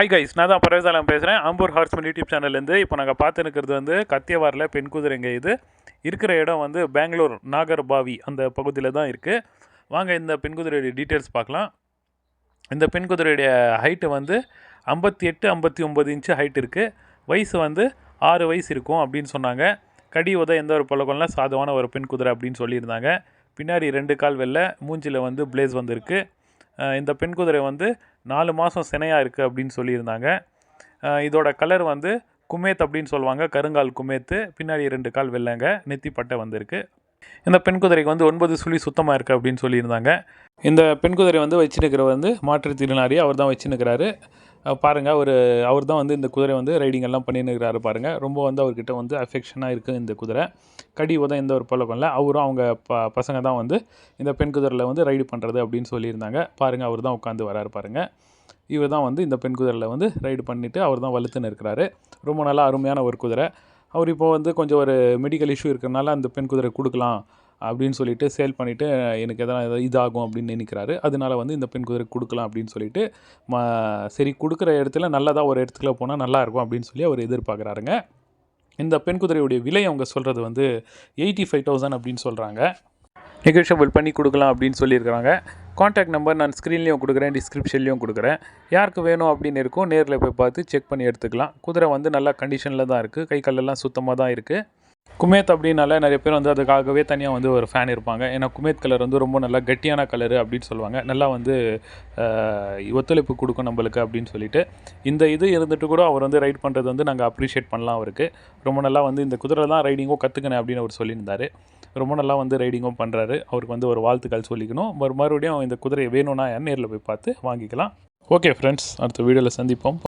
Hi guys நான் தான் பரவேசாலம் பேசுகிறேன் ஆம்பூர் ஹார்ஸ்மன் யூடியூப் சேனல்லேருந்து இப்போ நாங்கள் பார்த்து இருக்கிறது வந்து கத்தியவாரில் பெண் குதிரைங்க இது. இருக்கிற இடம் வந்து பெங்களூர் நாகர்பாவி அந்த பகுதியில் தான் இருக்குது வாங்க இந்த பெண் குதிரையுடைய டீட்டெயில்ஸ் பார்க்கலாம். இந்த பெண் குதிரையுடைய ஹைட்டு வந்து ஐம்பத்தி எட்டு ஐம்பத்தி ஒம்பது இன்ச்சு ஹைட் இருக்குது வயசு வந்து ஆறு வயசு இருக்கும் அப்படின்னு சொன்னாங்க. கடி உத எந்த ஒரு பழக்கம்லாம் சாதமான ஒரு பெண் குதிரை அப்படின்னு சொல்லியிருந்தாங்க. பின்னாடி ரெண்டு கால் வெளில மூஞ்சில் வந்து பிளேஸ் வந்திருக்கு. இந்த பெண் குதிரை வந்து நாலு மாதம் சினையாக இருக்குது அப்படின்னு சொல்லியிருந்தாங்க. இதோட கலர் வந்து குமேத் அப்படின்னு சொல்லுவாங்க. கருங்கால் குமேத்து பின்னாடி ரெண்டு கால் வெள்ளைங்க நெத்தி பட்டை வந்திருக்கு. இந்த பெண் குதிரைக்கு வந்து ஒன்பது சுழி சுத்தமாக இருக்குது அப்படின்னு சொல்லியிருந்தாங்க. இந்த பெண் குதிரை வந்து வச்சுருக்கிற வந்து மாற்றுத்திறனாளி அவர் தான் வச்சுருக்கிறாரு. பாருங்கள் அவர் அவர் தான் வந்து இந்த குதிரை வந்து ரைடிங் எல்லாம் பண்ணினுக்கிறாரு பாருங்கள் ரொம்ப வந்து அவர்கிட்ட வந்து அஃபெக்ஷனாக இருக்குது இந்த குதிரை. கடி உதம் எந்த ஒரு பழக்கம் இல்லை. அவரும் அவங்க ப பசங்க தான் வந்து இந்த பெண் குதிரையில் வந்து ரைடு பண்ணுறது அப்படின்னு சொல்லியிருந்தாங்க. பாருங்கள் அவர் தான் உட்காந்து வராரு பாருங்கள் இவர் தான் வந்து இந்த பெண் குதிரையில் வந்து ரைடு பண்ணிவிட்டு அவர் தான் வலுத்துன்னு இருக்கிறாரு. ரொம்ப நல்லா அருமையான ஒரு குதிரை. அவர் இப்போ வந்து கொஞ்சம் ஒரு மெடிக்கல் இஷ்யூ இருக்கிறனால அந்த பெண் குதிரை கொடுக்கலாம். அப்படின்னு சொல்லிட்டு சேல் பண்ணிவிட்டு எனக்கு எதனா எதாவது இதாகும் அப்படின்னு நினைக்கிறாரு. அதனால வந்து இந்த பெண் குதிரை கொடுக்கலாம் அப்படின்னு சொல்லிட்டு ம சரி கொடுக்குற இடத்துல நல்லதாக ஒரு இடத்துல போனால் நல்லாயிருக்கும் அப்படின்னு சொல்லி அவர் எதிர்பார்க்குறாருங்க. இந்த பெண் குதிரையுடைய விலை அவங்க சொல்கிறது வந்து எயிட்டி ஃபைவ் தௌசண்ட் அப்படின்னு சொல்கிறாங்க நெகோஷியபிள் பண்ணி கொடுக்கலாம் அப்படின்னு சொல்லியிருக்கிறாங்க. காண்டாக்ட் நம்பர் நான் ஸ்க்ரீன்லேயும் கொடுக்குறேன் டிஸ்கிரிப்ஷன்லேயும் கொடுக்குறேன். யாருக்கு வேணும் அப்படின்னு இருக்கும் நேரில் போய் பார்த்து செக் பண்ணி எடுத்துக்கலாம். குதிரை வந்து நல்லா கண்டிஷனில் தான் இருக்குது கை கல்லெல்லாம் சுத்தமாக தான் இருக்குது குமேத் அப்படின்னால நிறைய பேர் வந்து அதுக்காகவே தனியாக வந்து ஒரு ஃபேன் இருப்பாங்க. ஏன்னா குமேத் கலர் வந்து ரொம்ப நல்லா கட்டியான கலரு அப்படின்னு சொல்லுவாங்க. நல்லா வந்து ஒத்துழைப்பு கொடுக்கும் நம்மளுக்கு அப்படின்னு சொல்லிட்டு. இந்த இது இருந்துட்டு கூட அவர் வந்து ரைட் பண்ணுறது வந்து நாங்கள் அப்ரிஷியேட் பண்ணலாம் அவருக்கு. ரொம்ப நல்லா வந்து இந்த குதிரை தான் ரைடிங்கும் கற்றுக்கினேன் அப்படின்னு அவர் சொல்லியிருந்தாரு. ரொம்ப நல்லா வந்து ரைடிங்கும் பண்ணுறாரு அவருக்கு வந்து ஒரு வாழ்த்துக்கள் சொல்லிக்கணும். மறு மறுபடியும் இந்த குதிரையை வேணும்னா நேரில் போய் பார்த்து வாங்கிக்கலாம். ஓகே ஃப்ரெண்ட்ஸ் அடுத்த வீடியோவில் சந்திப்போம்.